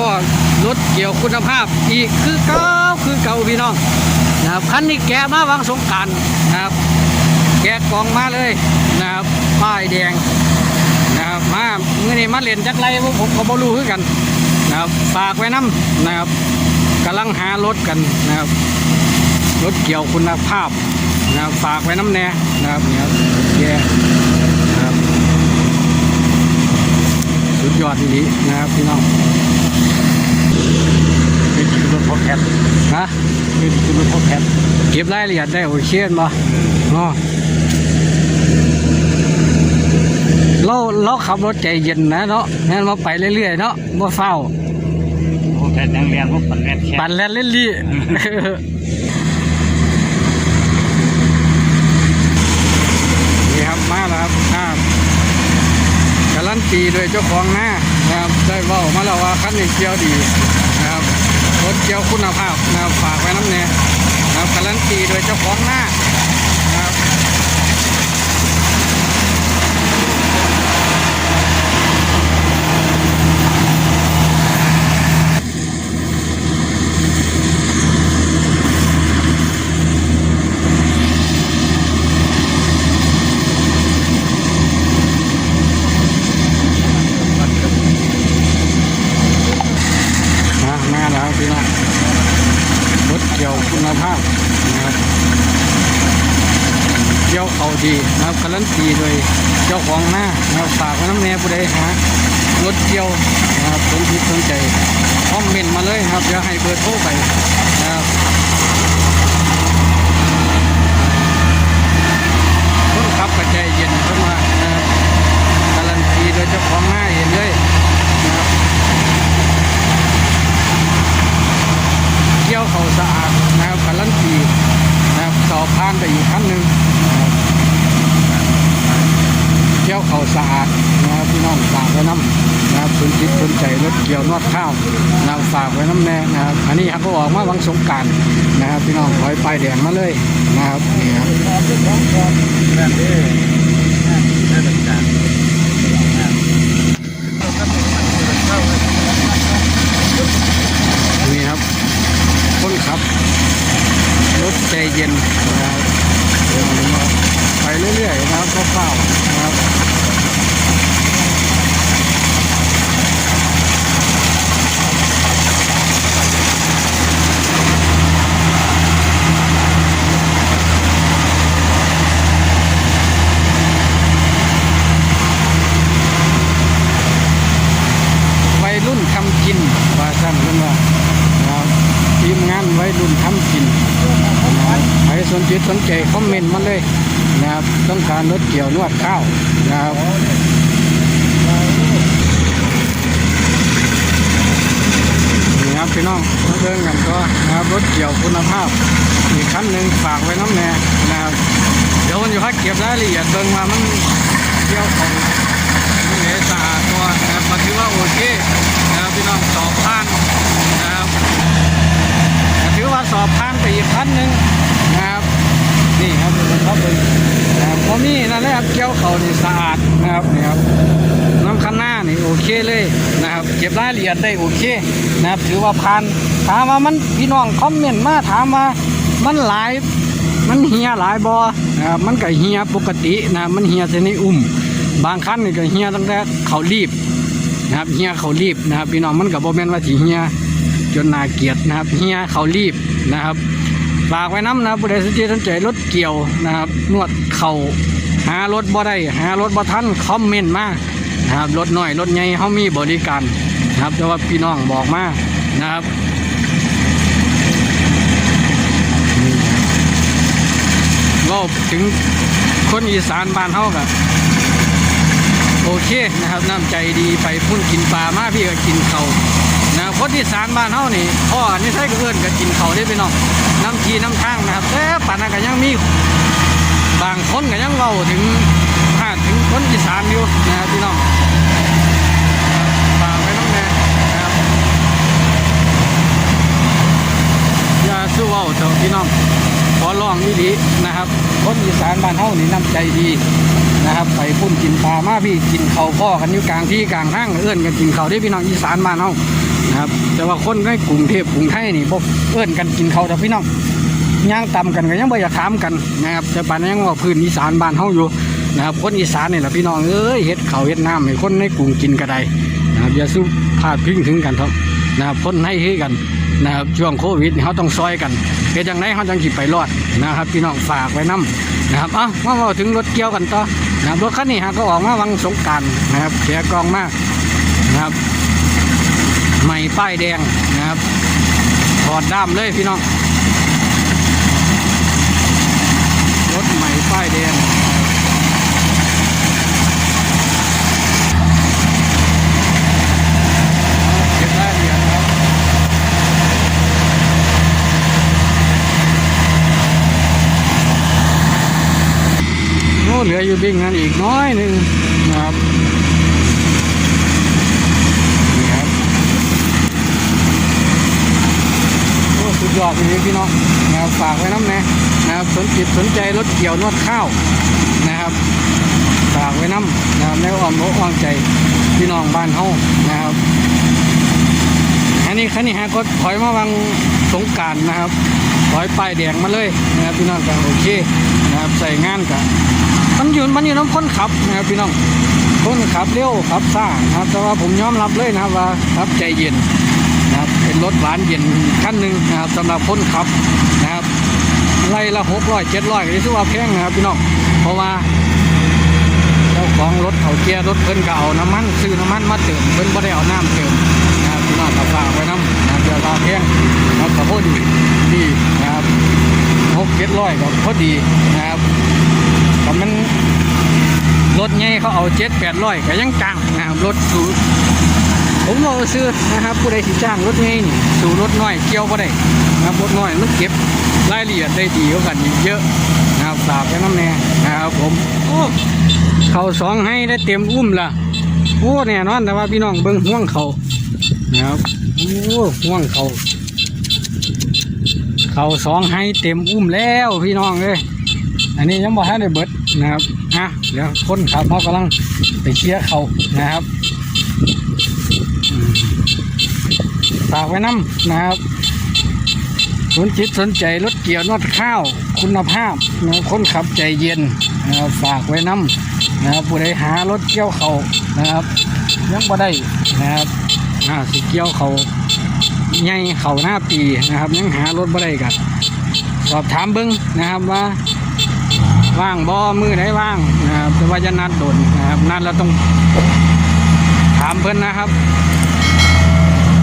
พ่อรถเกี่ยวคุณภาพ อีกคือเก่าคือเก่าพี่น้องนะครับคันนี้แกะมาวางสงการนะครับ แกะกล่องมาเลยนะครับป้ายแดงนะครับมามื้อนี้มาเล่นจักไรพวกผมก็บ่รู้คือกันนะครับฝากไว้น้ำนะครับกำลังหารถกันนะครับรถเกี่ยวคุณภาพนะครับฝากไว้น้ำแน่นะครับเนี่ยครับแกนะครับสุดยอดดีนะครับพี่น้อง พอแคทฮะเป็นคือรถพอแคทเก็บรายละเอียดได้โอเคบ่เนาะเราเราขับรถใจเย็นนะเนาะงั้นมาไปเรื่อยๆเนาะบ่เฝ้าพอแคทยังเรียนพวกปันแรกแค่ปั่นแล่นเล่นลี่นี่ครับมาแล้วครับครับการันตีโดยเจ้าของหน้านะครับได้เว่ามาแล้วว่าคันนี้เกี่ยวดีนะครับ รถเกียวคุณภาพนะครับฝากไว้น้ำเนี่ยนะครับการันตีโดยเจ้าของหน้านะครับนะมาแล้วพี่น้องรถเกี่ยวคุณภาพนะครับเกี่ยวเขาดีนะครับการันตีโดยเจ้าของหน้านะครับฝากน้ำเนี่ยผู้ใดหารถเกี่ยวนะครับสนใจสนใจคอมเมนต์มาเลยครับเดี๋ยวให้เบอร์โทรไปนะครับคนขับกระใจเย็นขึ้นมานะครับการันตีโดยเจ้าของหน้าเห็นเลยนะครับเกี่ ยวเขาสะอาดนะครับการันตีนะครับสอบผ่านไปอีกครั้งหนึ่งเกี่ยวเขาสะอาดนะครับพี่น้องฝากไว้น้ำนะครับสนจิตสนใจรถเกี่ยวนวดข้าวนะครับฝากไว้น้ำแน่นะครับอันนี้ครับก็ออกมาวังสงการนะครับพี่น้องถอยไปแดงมาเลยนะครับนี่ครับ นั่นเด้นั่นเป็นการ นี่ครับ คนขับ รถใจเย็นนะครับเดี๋ยวเราไปเรื่อยๆนะครับเฝ้าๆนะครับวัย รุ่นทำกินว่าสั้นเพิ่นว่านะครับทีมงานไวัยรุ่นทำกินนะครับใครสนจิตสนใจคอมเมนต์มาเลยนะครับต้องการรถเกี่ยวนวดข้าวนะครับนี่ครับพี่น้องมาเดินกันก็นะครับรถเกี่ยวคุณภาพอีกคันหนึ่งฝากไว้น้ำแน่นะครับเดี๋ยววันอยู่พักเก็บรายละเอียดเบิ่งว่ามันเกี่ยวของนี่เหลสะอาด ตัวนะครับมาถือว่าโอเคนะครับพี่น้องสอบผ่านนะครับถือว่าสอบผ่านไปอีกพันหนึ่งนะครับนี่ครับเป็นครับเป็นะครับพอมีนั่นแหละครับเกี่ยวเขานี่สะอาดนะครับนี่ครับน้ำคันหน้านี่โอเคเลยนะครับเก็บรายละเอียดได้โอเคนะครับถือว่าผ่านถามว่ามันพี่น้องคอมเมนต์มาถามว่ามันหลายมันเหียหลายบอนะครับมันก็เหียปกตินะมันเหียเสนิอุ่ม บางคันนี่ก็เหียตั้งแต่เขารีบนะครับเหียเขารีบนะครับพี่น้องมันกับโบแมนว่าสีเหียจนนาเกียดนะครับเหียเขารีบนะครับฝากไว้น้ำนะผู้ใดสนใจสนใจรถเกี่ยวนะครับ นวดเข่าหารถบ่ได้หารถบ่ทันคอมเมนต์มานะครับรถน้อยรถใหญ่เขามีบริการนะครับแต่ว่าพี่น้องบอกมานะครับนี่ครับก็ถึงคนอีสานบ้านเฮากับ โอเคนะครับน้ำใจดีไปพุ่นกินปลามาพี่ก็กินเขานะครับคนที่สารบ้านเฮานี่พ่อนี่ใช่ก็เอื้อนก็กินเขาได้ไปน้องน้ำทีน้ำข้างนะครับแต่ป่านนั้นก็ยังมีบางคนก็ยังเล่าถึงพาถึงคนอีสานอยู่นะครับพี่น้องฝากไว้น้องแน่นะครับอย่าสู้เว้าเถอะพี่น้องขอร้องดีๆนะ คนอีสานบ้านเฮานี่น้ำใจดีนะครับ ไปพุ่นกินปลามาพี่กินเขาพ่อกันอยู่กลางที่กลางห้างเอื้อนกันกินเขาได้พี่น้องอีสานบ้านเฮานะครับ แต่ว่าคนในกรุงเทพกรุงไทยนี่พวกเอื้อนกันกินเขาแต่พี่น้องย่างต่ำกันก็ยังบ่อยากถามกันนะครับแต่ปานนั้นยังว่าพื้นอีสานบ้านเฮาอยู่นะครับ คนอีสานนี่แหละพี่น้องเอ้ยเฮ็ดเขาเฮ็ดน้ำให้คนในกรุงกินก็ไดนะครับอย่าสู้พาดพิงถึงกันเถอะนะครับคนให้ให้กัน นะครับช่วงโควิดเขาต้องซอยกันเฮ็ดจังไดเขาจังสิไปรอดนะครับ พี่น้องฝากไว้นํนะครับเอ้ามาเว้าถึงรถเกี่ยวกันต่อนะครับรถคันนี้ฮะก็ออกมาวังสงการนะครับแกะกองมากนะครับใหม่ป้ายแดงนะครับถอดด้ามเลยพี่น้องรถใหม่ป้ายแดงเก็บรายละเอียดครับโอ้เหลืออยู่บิ่งนั้นอีกน้อยหนึ่งนะครับนี่ครับโอ้สุดยอดจริงพี่น้องนะครับฝากไว้น้ำแน่นะครับสนจิตสนใจรถเกี่ยวนวดข้าวนะครับฝากไว้น้ำนะครับในอ้อมอกอ้อมใจพี่น้องบ้านเฮานะครับอันนี้คันนี้ฮะก็ถอยมาวังสงการนะครับถอยป้ายแดงมาเลยนะครับพี่น้องก็โอเคนะครับใส่งานกับ มันอยู่มันอยู่น้ำคนขับนะครับพี่น้องคนขับเร็วขับซ่านะครับ แต่ว่าผมยอมรับเลยนะครับว่าขับใจเย็นนะครับเป็นรถหวานเย็นขั้นหนึ่งนะครับสำหรับคนขับนะครับไล่ละหกร้อยเจ็ดร้อยก็ถือว่าแพงนะครับพี่น้องเพราะว่าเจ้าของรถเขาเกียร์รถเพิ่นก็เอาน้ำมันซื้อน้ำมันมาเติมเพิ่นไม่ได้เอาน้ำเติมนะครับพี่น้องก็ฝากไว้น้ำนะครับเดี๋ยวเราแพงนะครับก็พอดีดีนะครับหกเจ็ดร้อยก็พอดีนะครับ รถใหญ่เขาเอาเจ็ดแปดร้อยก็ยังจังนะครับรถสูงผมบอกว่าซื้อนะครับ ผู้ใดสิจ้างรถนี้นี่สู่รถน้อยเกี่ยวบ่ได้นะครับรถน้อยมันเก็บรายละเอียดได้ดีกว่ากันอีกเยอะนะครับฝากไว้น้ำแน่นะครับผมโอ้เขาสองให้ได้เต็มอุ้มละโอ้แน่นอนแต่ว่าพี่น้องเบิ่งห่วงเขานะครับโอ้ห่วงเขาเขาสองให้เต็มอุ้มแล้วพี่น้องเลยอันนี้ยังบ่ทันได้เบิดนะครับ อะเดี๋ยวคนขับเขากำลังไปเคลียร์เขานะครับฝากไว้น้ำนะครับ สนจิตสนใจรถเกี่ยวนวดข้าว คุณภาพนะคนขับใจเย็นนะครับฝากไว้น้ำนะครับผู้ใดหารถเกี่ยวเขานะครับ ยังบ่ได้นะครับอ่าสิเกี่ยวเขาใหญ่เขาหน้าปีนะครับ ยังหารถบ่ได้กันสอบถามเบิ้งนะครับว่า ว่างบอมือไหนว่างนะครับแต่ว่าจะนัดโดนนะครับนัดเราต้องถามเพิ่นนะครับ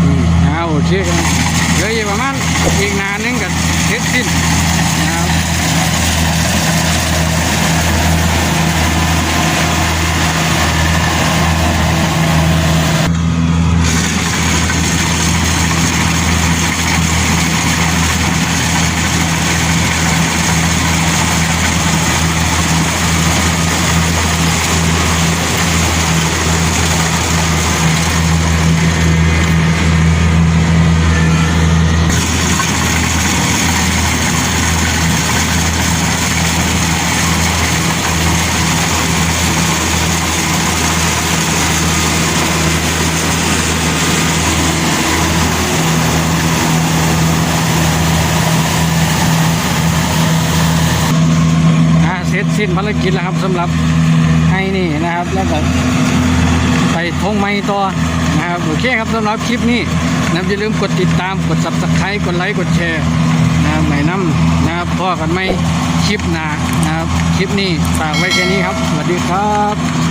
อืมนะครับโอเคเลยออีกประมาณอีกนานนึงกับเสร็จสิ้นนะครับอ่าเสิ้นภารกิจแล้วครับสำหรับให้นี่นะครับ แล้วก็ไปทงไม้ต่อนะครับโอเคครับสำหรับคลิปนี้นะอย่าลืมกดติดตามกด subscribe กดไลค์กดแชร์นะครับใหม่น้ำนะครับพ่อกันไหมคลิปหนานะครับ คลิปนี้ฝากไว้แค่นี้ครับ สวัสดีครับ